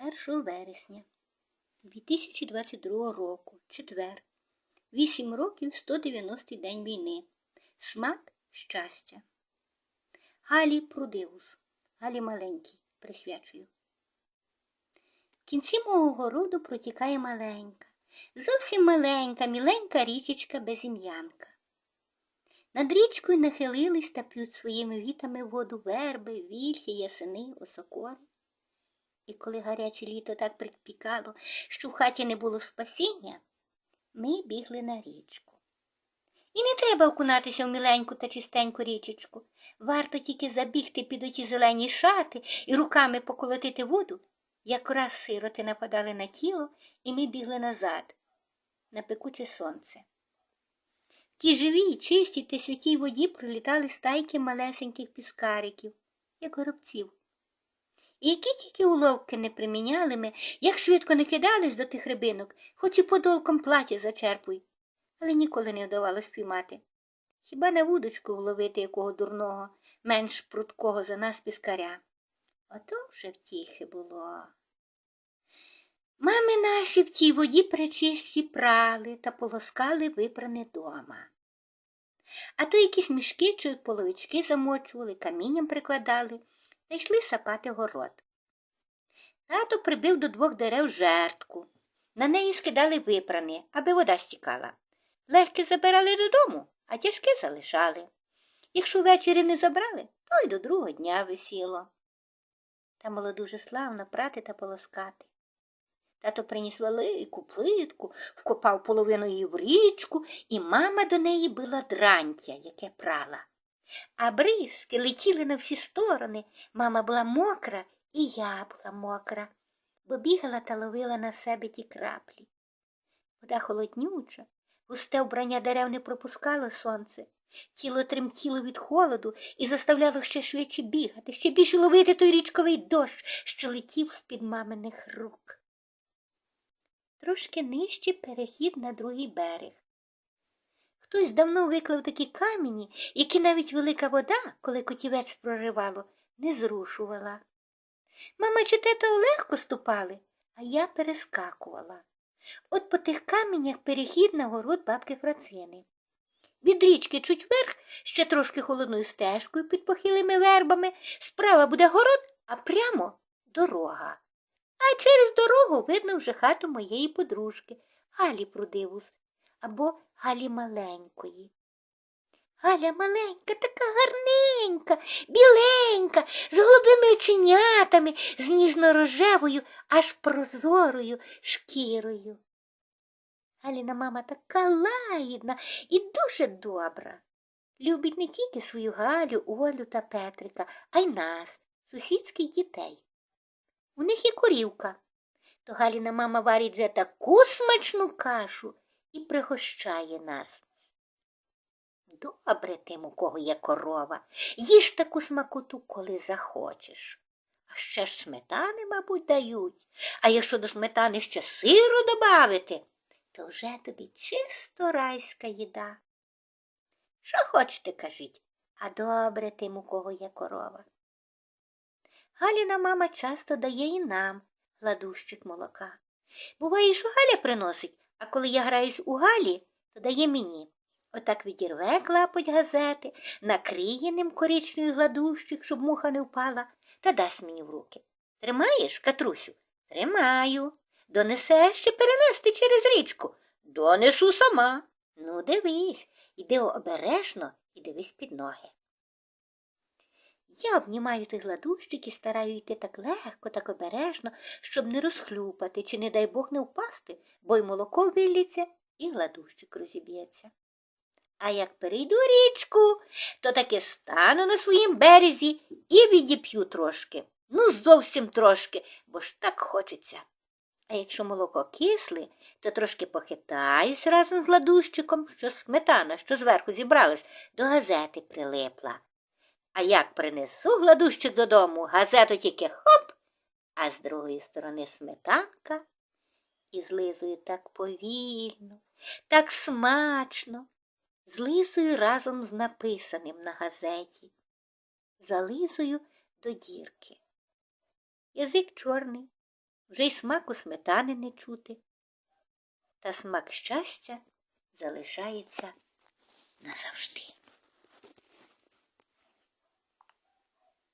1 вересня 2022 року, четвер, 8 років 190 день війни. Смак щастя. Галі Прудивус, Галі маленький, присвячую. В кінці мого городу протікає маленька, зовсім маленька, міленька річечка безім'янка. Над річкою нахилились та п'ють своїми вітами воду верби, вільхи, ясени, осокори. І коли гаряче літо так припікало, що в хаті не було спасіння, ми бігли на річку. І не треба окунатися в міленьку та чистеньку річечку. Варто тільки забігти під оті зелені шати і руками поколотити воду, якраз сироти нападали на тіло, і ми бігли назад, на пекуче сонце. В тій живій, чистій та святій воді пролітали стайки малесеньких піскариків, як горобців. І які тільки уловки не приміняли ми, як швидко не кидались до тих рибинок, хоч і подолком плаття зачерпуй, але ніколи не вдавалось піймати. Хіба на вудочку вловити якого дурного, менш пруткого за нас піскаря. Ото вже втіхи було. Мами наші в тій воді пречисті прали та полоскали випране дома. А то якісь мішки чи половички замочували, камінням прикладали та йшли сапати город. Тато прибив до двох дерев жертку. На неї скидали випране, аби вода стікала. Легке забирали додому, а тяжке залишали. Якщо ввечері не забрали, то й до другого дня висіло. Там було дуже славно прати та полоскати. Тато приніс велику плитку, вкопав половину її в річку, і мама до неї била дрантя, яке прала. А бризки летіли на всі сторони. Мама була мокра, і я була мокра, бо бігала та ловила на себе ті краплі. Вода холоднюча, густе вбрання дерев не пропускало сонце. Тіло тремтіло від холоду і заставляло ще швидше бігати, ще більше ловити той річковий дощ, що летів з-під маминих рук. Трошки нижче перехід на другий берег. Хтось давно виклав такі камені, які навіть велика вода, коли котівець проривало, не зрушувала. Мама чи тето легко ступали, а я перескакувала. От по тих каменях перехід на город бабки Фрацини. Від річки чуть вверх, ще трошки холодною стежкою під похилими вербами, справа буде город, а прямо дорога. А через дорогу видно вже хату моєї подружки, Галі Прудивус або Галі Маленької. Галя маленька, така гарненька, біленька, з голубими оченятами, з ніжно-рожевою, аж прозорою шкірою. Галіна мама така лагідна і дуже добра. Любить не тільки свою Галю, Олю та Петрика, а й нас, сусідських дітей. У них є корівка. То Галіна мама варить вже таку смачну кашу і пригощає нас. Добре тим, у кого є корова, їж таку смакоту, коли захочеш. А ще ж сметани, мабуть, дають. А якщо до сметани ще сиру добавити, то вже тобі чисто райська їда. Що хочете, кажіть, а добре тим, у кого є корова. Галіна мама часто дає і нам гладущик молока. Буває, що Галя приносить, а коли я граюсь у Галі, то дає мені. Отак відірве клапоть газети, накриє ним коричневий гладущик, щоб муха не впала, та дасть мені в руки. Тримаєш, Катрусю? Тримаю. Донесеш чи перенести через річку? Донесу сама. Ну, дивись, іди обережно і дивись під ноги. Я обнімаю той гладущик і стараю йти так легко, так обережно, щоб не розхлюпати, чи, не дай Бог, не впасти, бо й молоко виліться, і гладущик розіб'ється. А як перейду річку, то таки стану на своїм березі і відіп'ю трошки. Ну, зовсім трошки, бо ж так хочеться. А якщо молоко кисле, то трошки похитаюсь разом з гладущиком, що сметана, що зверху зібралась, до газети прилипла. А як принесу гладущик додому, газету тільки хоп, а з другої сторони сметанка і злизую так повільно, так смачно, злизую разом з написаним на газеті, зализую до дірки. Язик чорний, вже й смаку сметани не чути, та смак щастя залишається назавжди.